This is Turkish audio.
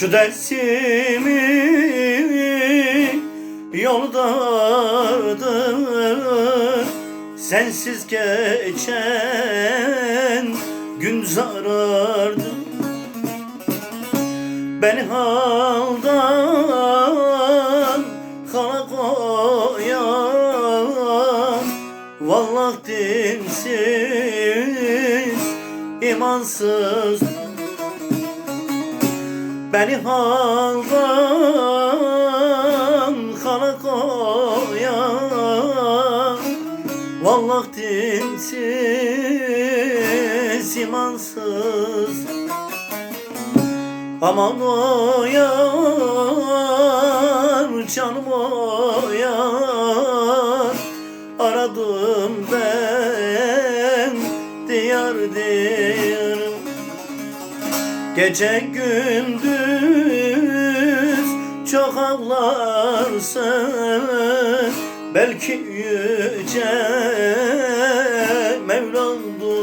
Şu dersimi yoldadır Sensiz geçen gün zarardı. Beni haldan hala koyan Vallahi dinsiz, imansız Beni haldan hala koyan Vallahi dinsiz, imansız Aman o yar, canım o yar Aradım ben diyar diyarım Gece gündüz çok ağlarsın. Belki yüce Mevlam'dır